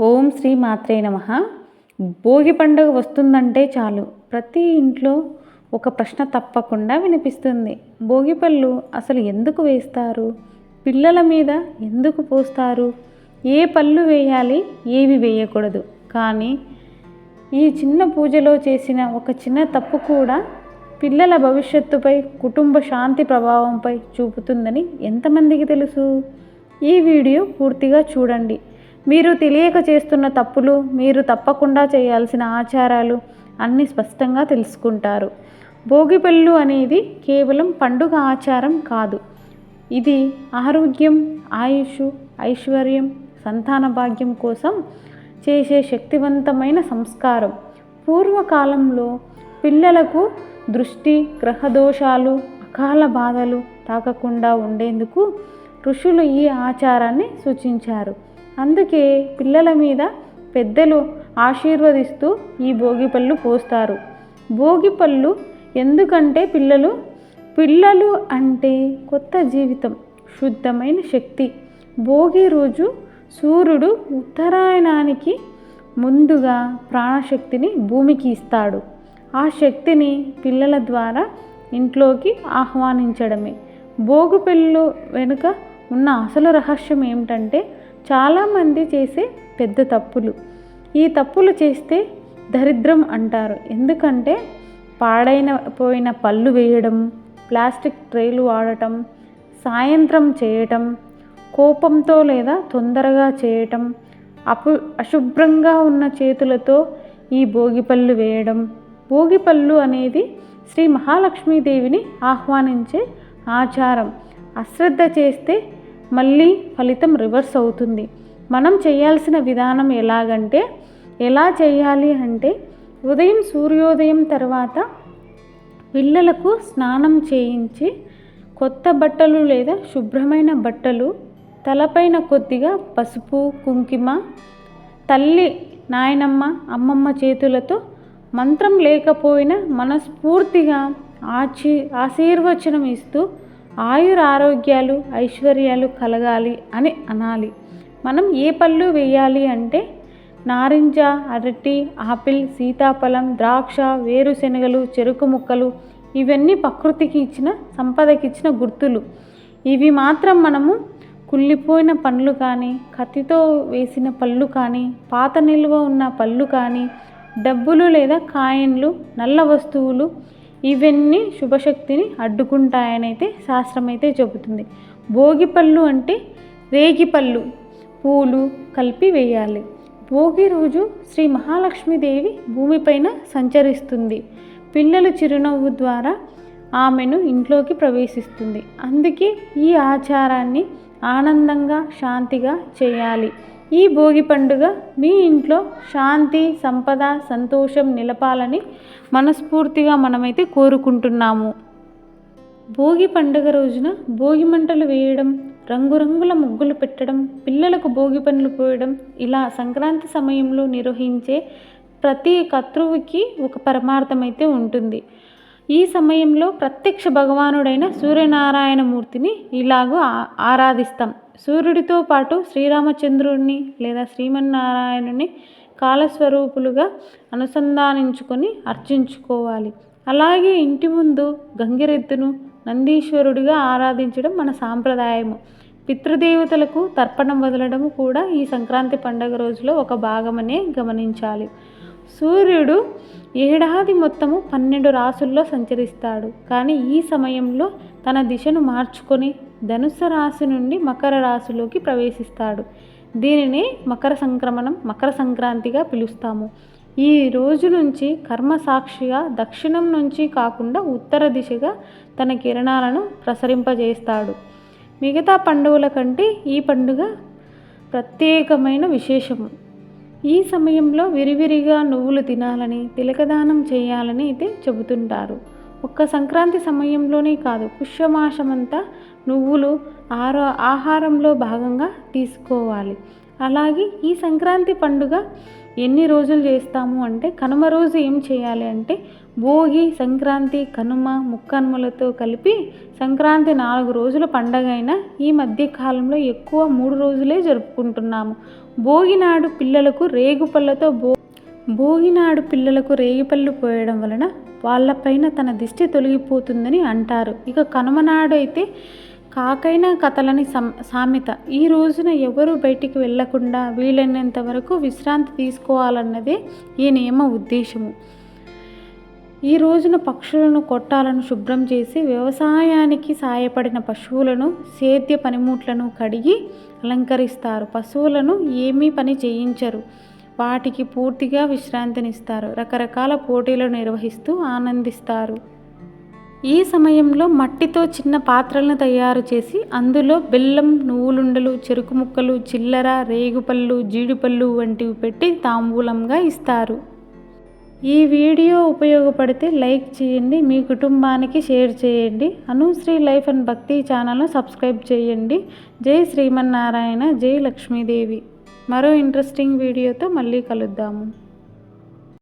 ఓం శ్రీ మాత్రే నమ. భోగి పండుగ వస్తుందంటే చాలు. ప్రతి ఇంట్లో ఒక ప్రశ్న తప్పకుండా వినిపిస్తుంది. భోగి పళ్ళు అసలు ఎందుకు వేస్తారు? పిల్లల మీద ఎందుకు పోస్తారు? ఏ పళ్ళు వేయాలి ఏవి వేయకూడదు? కానీ ఈ చిన్న పూజలో చేసిన ఒక చిన్న తప్పు కూడా పిల్లల భవిష్యత్తుపై కుటుంబ శాంతి ప్రభావంపై చూపుతుందని ఎంతమందికి తెలుసు? ఈ వీడియో పూర్తిగా చూడండి. మీరు తెలియక చేస్తున్న తప్పులు మీరు తప్పకుండా చేయాల్సిన ఆచారాలు అన్నీ స్పష్టంగా తెలుసుకుంటారు. భోగిపళ్ళు అనేది కేవలం పండుగ ఆచారం కాదు. ఇది ఆరోగ్యం ఆయుష్ ఐశ్వర్యం సంతాన భాగ్యం కోసం చేసే శక్తివంతమైన సంస్కారం. పూర్వకాలంలో పిల్లలకు దృష్టి గ్రహదోషాలు అకాల బాధలు తాకకుండా ఉండేందుకు ఋషులు ఈ ఆచారాన్ని సూచించారు. అందుకే పిల్లల మీద పెద్దలు ఆశీర్వదిస్తూ ఈ భోగిపళ్ళు పోస్తారు. భోగిపళ్ళు ఎందుకంటే పిల్లలు? పిల్లలు అంటే కొత్త జీవితం శుద్ధమైన శక్తి. భోగి రోజు సూర్యుడు ఉత్తరాయణానికి ముందుగా ప్రాణశక్తిని భూమికి ఇస్తాడు. ఆ శక్తిని పిల్లల ద్వారా ఇంట్లోకి ఆహ్వానించడమే. భోగిపళ్ళు వెనుక ఉన్న అసలు రహస్యం ఏమిటంటే చాలామంది చేసే పెద్ద తప్పులు. ఈ తప్పులు చేస్తే దరిద్రం అంటారు. ఎందుకంటే పాడైన పోయిన పళ్ళు వేయడం ప్లాస్టిక్ ట్రేలు వాడటం సాయంత్రం చేయటం కోపంతో లేదా తొందరగా చేయటం అపు అశుభ్రంగా ఉన్న చేతులతో ఈ భోగిపళ్ళు వేయడం. భోగిపళ్ళు అనేది శ్రీ మహాలక్ష్మీదేవిని ఆహ్వానించే ఆచారం. అశ్రద్ధ చేస్తే మళ్ళీ ఫలితం రివర్స్ అవుతుంది. మనం చేయాల్సిన విధానం ఎలాగంటే ఎలా చేయాలి అంటే ఉదయం సూర్యోదయం తర్వాత పిల్లలకు స్నానం చేయించి కొత్త బట్టలు లేదా శుభ్రమైన బట్టలు తలపైన కొద్దిగా పసుపు కుంకుమ తల్లి నాయనమ్మ అమ్మమ్మ చేతులతో మంత్రం లేకపోయినా మనస్ఫూర్తిగా ఆచి ఆశీర్వచనం ఇస్తూ ఆయుర ఆరోగ్యాలు ఐశ్వర్యాలు కలగాలి అని అనాలి. మనం ఏ పళ్ళు వేయాలి అంటే నారింజ అరటి ఆపిల్ సీతాఫలం ద్రాక్ష వేరుశనగలు చెరుకు ముక్కలు ఇవన్నీ ప్రకృతికి ఇచ్చిన సంపదకి ఇచ్చిన గుర్తులు. ఇవి మాత్రం మనము కుళ్ళిపోయిన పండ్లు కానీ కత్తితో వేసిన పళ్ళు కానీ పాత నిల్వ ఉన్న పళ్ళు కానీ డబ్బులు లేదా కాయిన్లు నల్ల వస్తువులు ఇవన్నీ శుభశక్తిని అడ్డుకుంటాయని అయితే శాస్త్రం అయితే చెబుతుంది. భోగి పళ్ళు అంటే రేగి పళ్ళు పూలు కలిపి వేయాలి. భోగి రోజు శ్రీ మహాలక్ష్మీదేవి భూమిపైన సంచరిస్తుంది. పిల్లలు చిరునవ్వు ద్వారా ఆమెను ఇంట్లోకి ప్రవేశిస్తుంది. అందుకే ఈ ఆచారాన్ని ఆనందంగా శాంతిగా చేయాలి. ఈ భోగి పండుగ మీ ఇంట్లో శాంతి సంపద సంతోషం నిలపాలని మనస్ఫూర్తిగా మనమైతే కోరుకుంటున్నాము. భోగి పండుగ రోజున భోగి మంటలు వేయడం రంగురంగుల ముగ్గులు పెట్టడం పిల్లలకు భోగి పనులు పోయడం ఇలా సంక్రాంతి సమయంలో నిర్వహించే ప్రతి కత్రువుకి ఒక పరమార్థమైతే ఉంటుంది. ఈ సమయంలో ప్రత్యక్ష భగవానుడైన సూర్యనారాయణమూర్తిని ఇలాగూ ఆరాధిస్తాం. సూర్యుడితో పాటు శ్రీరామచంద్రుడిని లేదా శ్రీమన్నారాయణుని కాలస్వరూపులుగా అనుసంధానించుకొని అర్చించుకోవాలి. అలాగే ఇంటి ముందు గంగిరెద్దును నందీశ్వరుడిగా ఆరాధించడం మన సాంప్రదాయము. పితృదేవతలకు తర్పణం వదలడం కూడా ఈ సంక్రాంతి పండగ రోజులో ఒక భాగమనే గమనించాలి. సూర్యుడు ఏడాది మొత్తము పన్నెండు రాసుల్లో సంచరిస్తాడు. కానీ ఈ సమయంలో తన దిశను మార్చుకొని ధనుస్సు రాశి నుండి మకర రాశిలోకి ప్రవేశిస్తాడు. దీనిని మకర సంక్రమణం మకర సంక్రాంతిగా పిలుస్తాము. ఈ రోజు నుంచి కర్మ సాక్షిగా దక్షిణం నుంచి కాకుండా ఉత్తర దిశగా తన కిరణాలను ప్రసరింపజేస్తాడు. మిగతా పండుగల కంటే ఈ పండుగ ప్రత్యేకమైన విశేషము. ఈ సమయంలో విరివిరిగా నువ్వులు తినాలని తిలకదానం చేయాలని అయితే చెబుతుంటారు. ఒక్క సంక్రాంతి సమయంలోనే కాదు పుష్యమాసమంతా నువ్వులు ఆరో ఆహారంలో భాగంగా తీసుకోవాలి. అలాగే ఈ సంక్రాంతి పండుగ ఎన్ని రోజులు చేస్తాము అంటే కనుమ రోజు ఏం చేయాలి అంటే భోగి సంక్రాంతి కనుమ ముక్కనుమలతో కలిపి సంక్రాంతి నాలుగు రోజుల పండగ అయినా ఈ మధ్య కాలంలో ఎక్కువ మూడు రోజులే జరుపుకుంటున్నాము. భోగినాడు పిల్లలకు రేగుపళ్ళతో భో భోగినాడు పిల్లలకు రేగిపళ్ళు పోయడం వలన వాళ్ళపైన తన దిష్టి తొలగిపోతుందని అంటారు. ఇక కనుమనాడు అయితే కాకైన కథలని సం సామెత. ఈ రోజున ఎవరు బయటికి వెళ్ళకుండా వీలైనంత వరకు విశ్రాంతి తీసుకోవాలన్నదే ఈ నియమ ఉద్దేశము. ఈ రోజున పక్షులను కొట్టాలను శుభ్రం చేసి వ్యవసాయానికి సాయపడిన పశువులను సేద్య పనిముట్లను కడిగి అలంకరిస్తారు. పశువులను ఏమీ పని చేయించరు. వాటికి పూర్తిగా విశ్రాంతినిస్తారు. రకరకాల పోటీలు నిర్వహిస్తూ ఆనందిస్తారు. ఈ సమయంలో మట్టితో చిన్న పాత్రలను తయారు చేసి అందులో బెల్లం నువ్వులుండలు చెరుకు ముక్కలు చిల్లర రేగుపళ్ళు జీడిపళ్ళు వంటివి పెట్టి తాంబూలంగా ఇస్తారు. ఈ వీడియో ఉపయోగపడితే లైక్ చేయండి మీ కుటుంబానికి షేర్ చేయండి. అనుశ్రీ లైఫ్ అండ్ భక్తి ఛానల్ను సబ్స్క్రైబ్ చేయండి. జై శ్రీమన్నారాయణ జై లక్ష్మీదేవి. మరో ఇంట్రెస్టింగ్ వీడియోతో మళ్ళీ కలుద్దాము.